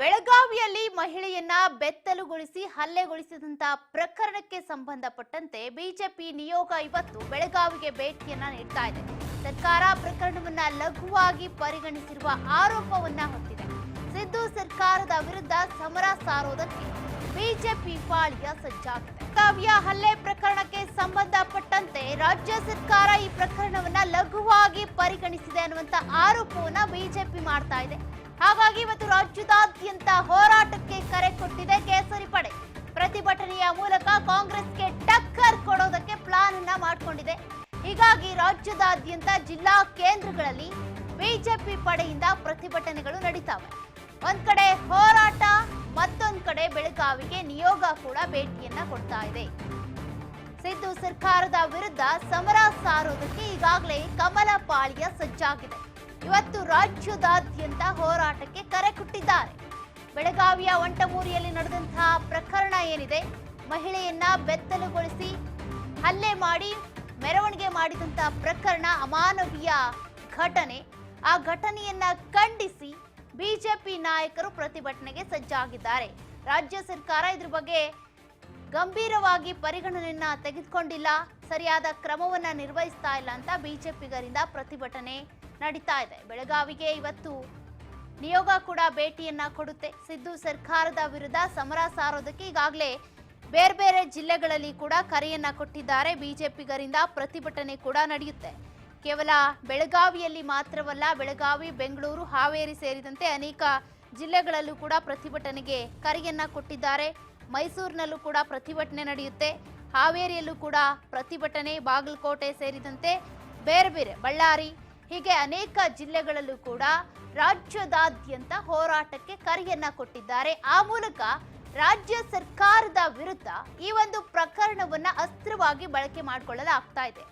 ಬೆಳಗಾವಿಯಲ್ಲಿ ಮಹಿಳೆಯನ್ನ ಬೆತ್ತಲುಗೊಳಿಸಿ ಹಲ್ಲೆಗೊಳಿಸಿದಂತ ಪ್ರಕರಣಕ್ಕೆ ಸಂಬಂಧಪಟ್ಟಂತೆ ಬಿಜೆಪಿ ನಿಯೋಗ ಇವತ್ತು ಬೆಳಗಾವಿಗೆ ಭೇಟಿಯನ್ನ ನೀಡ್ತಾ ಇದೆ. ಸರ್ಕಾರ ಪ್ರಕರಣವನ್ನ ಲಘುವಾಗಿ ಪರಿಗಣಿಸಿರುವ ಆರೋಪವನ್ನ ಹೊತ್ತಿದೆ. ಸಿದ್ದು ಸರ್ಕಾರದ ವಿರುದ್ಧ ಸಮರ ಸಾರೋದಕ್ಕೆ ಬಿಜೆಪಿ ಪಾಳಿಯ ಸಜ್ಜಾಗಿದೆ ಬೆಳಗಾವಿಯ ಹಲ್ಲೆ ಪ್ರಕರಣಕ್ಕೆ ಸಂಬಂಧಪಟ್ಟಂತೆ ರಾಜ್ಯ ಸರ್ಕಾರ ಈ ಪ್ರಕರಣವನ್ನ ಲಘುವಾಗಿ ಪರಿಗಣಿಸಿದೆ ಅನ್ನುವಂತ ಆರೋಪವನ್ನ ಬಿಜೆಪಿ ಮಾಡ್ತಾ ಇದೆ. ಹಾಗಾಗಿ ರಾಜ್ಯದಾದ್ಯಂತ ಹೋರಾಟಕ್ಕೆ ಕರೆ ಕೊಟ್ಟಿದೆ ಕೇಸರಿ ಪಡೆ. ಪ್ರತಿಭಟನೆಯ ಮೂಲಕ ಕಾಂಗ್ರೆಸ್ಗೆ ಟಕ್ಕರ್ ಕೊಡೋದಕ್ಕೆ ಪ್ಲಾನ್ ಅನ್ನ ಮಾಡಿಕೊಂಡಿದೆ. ಹೀಗಾಗಿ ರಾಜ್ಯದಾದ್ಯಂತ ಜಿಲ್ಲಾ ಕೇಂದ್ರಗಳಲ್ಲಿ ಬಿಜೆಪಿ ಪಡೆಯಿಂದ ಪ್ರತಿಭಟನೆಗಳು ನಡೀತಾವೆ. ಒಂದ್ ಕಡೆ ಹೋರಾಟ, ಮತ್ತೊಂದ್ ಕಡೆ ಬೆಳಗಾವಿಗೆ ನಿಯೋಗ ಕೂಡ ಭೇಟಿಯನ್ನ ಕೊಡ್ತಾ ಇದೆ. ಸಿದ್ದು ಸರ್ಕಾರದ ವಿರುದ್ಧ ಸಮರ ಸಾರೋದಕ್ಕೆ ಈಗಾಗಲೇ ಕಮಲ ಪಾಳ್ಯ ಸಜ್ಜಾಗಿದೆ. ಇವತ್ತು ರಾಜ್ಯದಾದ್ಯಂತ ಹೋರಾಟಕ್ಕೆ ಕೊಟ್ಟಿದ್ದಾರೆ. ಬೆಳಗಾವಿಯ ಒಂಟಮೂರಿಯಲ್ಲಿ ನಡೆದಂತಹ ಪ್ರಕರಣ ಏನಿದೆ, ಮಹಿಳೆಯನ್ನ ಬೆತ್ತಲುಗೊಳಿಸಿ ಹಲ್ಲೆ ಮಾಡಿ ಮೆರವಣಿಗೆ ಮಾಡಿದಂತಹ ಪ್ರಕರಣ ಅಮಾನವೀಯ ಘಟನೆ. ಆ ಘಟನೆಯನ್ನ ಖಂಡಿಸಿ ಬಿಜೆಪಿ ನಾಯಕರು ಪ್ರತಿಭಟನೆಗೆ ಸಜ್ಜಾಗಿದ್ದಾರೆ. ರಾಜ್ಯ ಸರ್ಕಾರ ಇದ್ರ ಬಗ್ಗೆ ಗಂಭೀರವಾಗಿ ಪರಿಗಣನೆಯನ್ನ ತೆಗೆದುಕೊಂಡಿಲ್ಲ. ಸರಿಯಾದ ಕ್ರಮವನ್ನ ನಿರ್ವಹಿಸ್ತಾ ಇಲ್ಲ ಅಂತ ಬಿಜೆಪಿಗರಿಂದ ಪ್ರತಿಭಟನೆ ನಡೀತಾ ಇದೆ. ಬೆಳಗಾವಿಗೆ ಇವತ್ತು ನಿಯೋಗ ಕೂಡ ಭೇಟಿಯನ್ನ ಕೊಡುತ್ತೆ. ಸಿದ್ದು ಸರ್ಕಾರದ ವಿರುದ್ಧ ಸಮರ ಸಾರೋದಕ್ಕೆ ಈಗಾಗಲೇ ಬೇರೆ ಬೇರೆ ಜಿಲ್ಲೆಗಳಲ್ಲಿ ಕೂಡ ಕರೆಯನ್ನ ಕೊಟ್ಟಿದ್ದಾರೆ. ಬಿಜೆಪಿಗರಿಂದ ಪ್ರತಿಭಟನೆ ಕೂಡ ನಡೆಯುತ್ತೆ. ಕೇವಲ ಬೆಳಗಾವಿಯಲ್ಲಿ ಮಾತ್ರವಲ್ಲ, ಬೆಳಗಾವಿ, ಬೆಂಗಳೂರು, ಹಾವೇರಿ ಸೇರಿದಂತೆ ಅನೇಕ ಜಿಲ್ಲೆಗಳಲ್ಲೂ ಕೂಡ ಪ್ರತಿಭಟನೆಗೆ ಕರೆಯನ್ನ ಕೊಟ್ಟಿದ್ದಾರೆ. ಮೈಸೂರಿನಲ್ಲೂ ಕೂಡ ಪ್ರತಿಭಟನೆ ನಡೆಯುತ್ತೆ. ಹಾವೇರಿಯಲ್ಲೂ ಕೂಡ ಪ್ರತಿಭಟನೆ, ಬಾಗಲಕೋಟೆ ಸೇರಿದಂತೆ ಬೇರೆ ಬೇರೆ, ಬಳ್ಳಾರಿ ಹೀಗೆ ಅನೇಕ ಜಿಲ್ಲೆಗಳಲ್ಲೂ ಕೂಡ ರಾಜ್ಯದಾದ್ಯಂತ ಹೋರಾಟಕ್ಕೆ ಕರೆಯನ್ನ ಕೊಟ್ಟಿದ್ದಾರೆ. ಆ ಮೂಲಕ ರಾಜ್ಯ ಸರ್ಕಾರದ ವಿರುದ್ಧ ಈ ಒಂದು ಪ್ರಕರಣವನ್ನ ಅಸ್ತ್ರವಾಗಿ ಬಳಕೆ ಮಾಡಿಕೊಳ್ಳಲಾಗ್ತಾ ಇದೆ.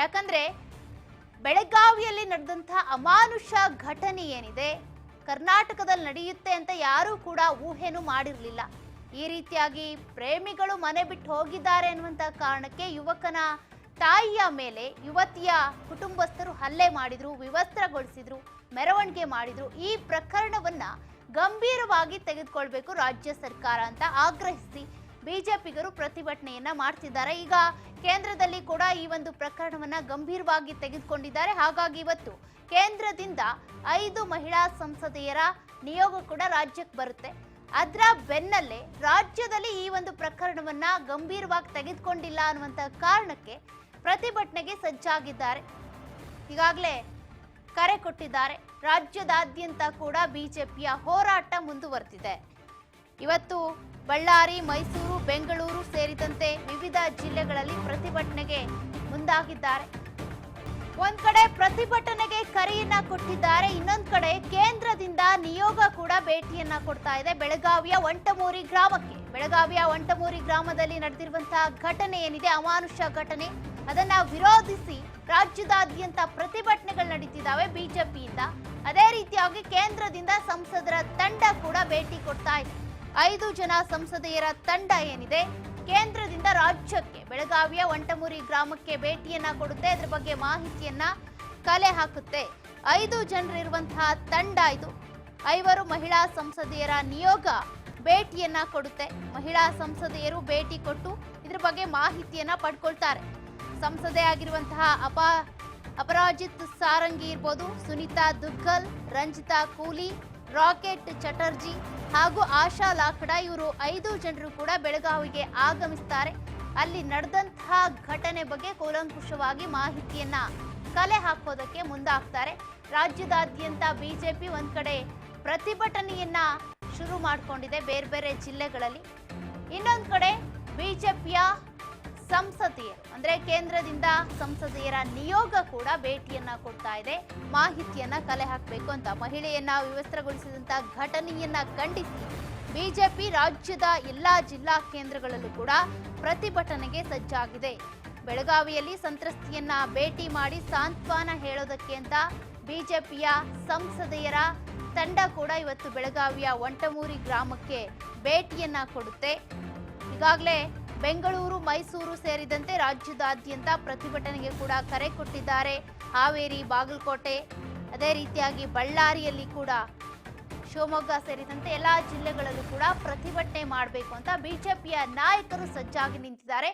ಯಾಕಂದ್ರೆ ಬೆಳಗಾವಿಯಲ್ಲಿ ನಡೆದಂತಹ ಅಮಾನುಷ ಘಟನೆ ಏನಿದೆ, ಕರ್ನಾಟಕದಲ್ಲಿ ನಡೆಯುತ್ತೆ ಅಂತ ಯಾರೂ ಕೂಡ ಊಹೆನೂ ಮಾಡಿರಲಿಲ್ಲ. ಈ ರೀತಿಯಾಗಿ ಪ್ರೇಮಿಗಳು ಮನೆ ಬಿಟ್ಟು ಹೋಗಿದ್ದಾರೆ ಅನ್ನುವಂತ ಕಾರಣಕ್ಕೆ ಯುವಕನ ತಾಯಿಯ ಮೇಲೆ ಯುವತಿಯ ಕುಟುಂಬಸ್ಥರು ಹಲ್ಲೆ ಮಾಡಿದ್ರು, ವಿವಸ್ತ್ರಗೊಳಿಸಿದ್ರು. ಮೆರವಣಿಗೆ ಮಾಡಿದ್ರು. ಈ ಪ್ರಕರಣವನ್ನ ಗಂಭೀರವಾಗಿ ತೆಗೆದುಕೊಳ್ಬೇಕು ರಾಜ್ಯ ಸರ್ಕಾರ ಅಂತ ಆಗ್ರಹಿಸಿ ಬಿಜೆಪಿಗರು ಪ್ರತಿಭಟನೆಯನ್ನ ಮಾಡ್ತಿದ್ದಾರೆ. ಈಗ ಕೇಂದ್ರದಲ್ಲಿ ಕೂಡ ಈ ಒಂದು ಪ್ರಕರಣವನ್ನ ಗಂಭೀರವಾಗಿ ತೆಗೆದುಕೊಂಡಿದ್ದಾರೆ. ಹಾಗಾಗಿ ಇವತ್ತು ಕೇಂದ್ರದಿಂದ ಐದು ಮಹಿಳಾ ಸಂಸದೆಯರ ನಿಯೋಗ ಕೂಡ ರಾಜ್ಯಕ್ಕೆ ಬರುತ್ತೆ. ಅದರ ಬೆನ್ನಲ್ಲೇ ರಾಜ್ಯದಲ್ಲಿ ಈ ಒಂದು ಪ್ರಕರಣವನ್ನ ಗಂಭೀರವಾಗಿ ತೆಗೆದುಕೊಂಡಿಲ್ಲ ಅನ್ನುವಂತ ಕಾರಣಕ್ಕೆ ಪ್ರತಿಭಟನೆಗೆ ಸಜ್ಜಾಗಿದ್ದಾರೆ. ಈಗಾಗಲೇ ಕರೆ ಕೊಟ್ಟಿದ್ದಾರೆ. ರಾಜ್ಯದಾದ್ಯಂತ ಕೂಡ ಬಿಜೆಪಿಯ ಹೋರಾಟ ಮುಂದುವರೆದಿದೆ. ಇವತ್ತು ಬಳ್ಳಾರಿ, ಮೈಸೂರು, ಬೆಂಗಳೂರು ಸೇರಿದಂತೆ ವಿವಿಧ ಜಿಲ್ಲೆಗಳಲ್ಲಿ ಪ್ರತಿಭಟನೆಗೆ ಮುಂದಾಗಿದ್ದಾರೆ. ಒಂದ್ ಕಡೆ ಪ್ರತಿಭಟನೆಗೆ ಕರೆಯನ್ನ ಕೊಟ್ಟಿದ್ದಾರೆ, ಇನ್ನೊಂದ್ ಕಡೆ ಕೇಂದ್ರದಿಂದ ನಿಯೋಗ ಕೂಡ ಭೇಟಿಯನ್ನ ಕೊಡ್ತಾ ಇದೆ ಬೆಳಗಾವಿಯ ಒಂಟಮೂರಿ ಗ್ರಾಮಕ್ಕೆ. ಬೆಳಗಾವಿಯ ಒಂಟಮೂರಿ ಗ್ರಾಮದಲ್ಲಿ ನಡೆದಿರುವಂತಹ ಘಟನೆ ಏನಿದೆ? ಅಮಾನುಷ ಘಟನೆ. ಅದನ್ನ ವಿರೋಧಿಸಿ ರಾಜ್ಯದಾದ್ಯಂತ ಪ್ರತಿಭಟನೆಗಳು ನಡೀತಿದ್ದಾವೆ ಬಿಜೆಪಿಯಿಂದ. ಅದೇ ರೀತಿಯಾಗಿ ಕೇಂದ್ರದಿಂದ ಸಂಸದರ ತಂಡ ಕೂಡ ಭೇಟಿ ಕೊಡ್ತಾ ಇದೆ. ಐದು ಜನ ಸಂಸದೆಯರ ತಂಡ ಏನಿದೆ? ಕೇಂದ್ರದಿಂದ ರಾಜ್ಯಕ್ಕೆ, ಬೆಳಗಾವಿಯ ಒಂಟಮೂರಿ ಗ್ರಾಮಕ್ಕೆ ಭೇಟಿಯನ್ನ ಕೊಡುತ್ತೆ. ಅದ್ರ ಬಗ್ಗೆ ಮಾಹಿತಿಯನ್ನ ಕಲೆ ಹಾಕುತ್ತೆ. ಐದು ಜನರಿರುವಂತಹ ತಂಡ ಇದು. ಐವರು ಮಹಿಳಾ ಸಂಸದೆಯರ ನಿಯೋಗ ಭೇಟಿಯನ್ನ ಕೊಡುತ್ತೆ. ಮಹಿಳಾ ಸಂಸದೆಯರು ಭೇಟಿ ಕೊಟ್ಟು ಇದ್ರ ಬಗ್ಗೆ ಮಾಹಿತಿಯನ್ನ ಪಡ್ಕೊಳ್ತಾರೆ. ಸಂಸದೆ ಆಗಿರುವಂತಹ ಅಪ ಅಪರಾಜಿತ್ ಸಾರಂಗಿ ಇರ್ಬೋದು, ಸುನೀತಾ ದುಗ್ಗಲ್, ರಂಜಿತಾ ಕೂಲಿ, ರಾಕೆಟ್ ಚಟರ್ಜಿ ಹಾಗೂ ಆಶಾ ಲಾಖಡಾ ಇವರು ಐದು ಜನರು ಕೂಡ ಬೆಳಗಾವಿಗೆ ಆಗಮಿಸ್ತಾರೆ. ಅಲ್ಲಿ ನಡೆದಂತಹ ಘಟನೆ ಬಗ್ಗೆ ಕೂಲಂಕುಷವಾಗಿ ಮಾಹಿತಿಯನ್ನ ಕಲೆ ಹಾಕೋದಕ್ಕೆ ಮುಂದಾಗ್ತಾರೆ. ರಾಜ್ಯದಾದ್ಯಂತ ಬಿಜೆಪಿ ಒಂದ್ ಕಡೆ ಪ್ರತಿಭಟನೆಯನ್ನ ಶುರು ಮಾಡಿಕೊಂಡಿದೆ ಬೇರೆ ಬೇರೆ ಜಿಲ್ಲೆಗಳಲ್ಲಿ. ಇನ್ನೊಂದ್ ಕಡೆ ಬಿಜೆಪಿಯ ಸಂಸದೆಯರು ಅಂದ್ರೆ ಕೇಂದ್ರದಿಂದ ಸಂಸದೀಯರ ನಿಯೋಗ ಕೂಡ ಭೇಟಿಯನ್ನ ಕೊಡ್ತಾ ಇದೆ. ಮಾಹಿತಿಯನ್ನ ಕಲೆ ಹಾಕಬೇಕು ಅಂತ ಮಹಿಳೆಯನ್ನ ವಿವಸ್ತ್ರಗೊಳಿಸಿದಂತ ಘಟನೆಯನ್ನ ಖಂಡಿಸಿ ಬಿಜೆಪಿ ರಾಜ್ಯದ ಎಲ್ಲಾ ಜಿಲ್ಲಾ ಕೇಂದ್ರಗಳಲ್ಲೂ ಕೂಡ ಪ್ರತಿಭಟನೆಗೆ ಸಜ್ಜಾಗಿದೆ. ಬೆಳಗಾವಿಯಲ್ಲಿ ಸಂತ್ರಸ್ತಿಯನ್ನ ಭೇಟಿ ಮಾಡಿ ಸಾಂತ್ವನ ಹೇಳೋದಕ್ಕೆ ಅಂತ ಬಿಜೆಪಿಯ ಸಂಸದೆಯರ ತಂಡ ಕೂಡ ಇವತ್ತು ಬೆಳಗಾವಿಯ ಒಂಟಮೂರಿ ಗ್ರಾಮಕ್ಕೆ ಭೇಟಿಯನ್ನ ಕೊಡುತ್ತೆ. ಈಗಾಗಲೇ ಬೆಂಗಳೂರು, ಮೈಸೂರು ಸೇರಿದಂತೆ ರಾಜ್ಯದಾದ್ಯಂತ ಪ್ರತಿಭಟನೆಗೆ ಕೂಡ ಕರೆ ಕೊಟ್ಟಿದ್ದಾರೆ. ಹಾವೇರಿ, ಬಾಗಲಕೋಟೆ, ಅದೇ ರೀತಿಯಾಗಿ ಬಳ್ಳಾರಿಯಲ್ಲಿ ಕೂಡ ಶಿವಮೊಗ್ಗ ಸೇರಿದಂತೆ ಎಲ್ಲಾ ಜಿಲ್ಲೆಗಳಲ್ಲೂ ಕೂಡ ಪ್ರತಿಭಟನೆ ಮಾಡಬೇಕು ಅಂತ ಬಿಜೆಪಿಯ ನಾಯಕರು ಸಜ್ಜಾಗಿ ನಿಂತಿದ್ದಾರೆ.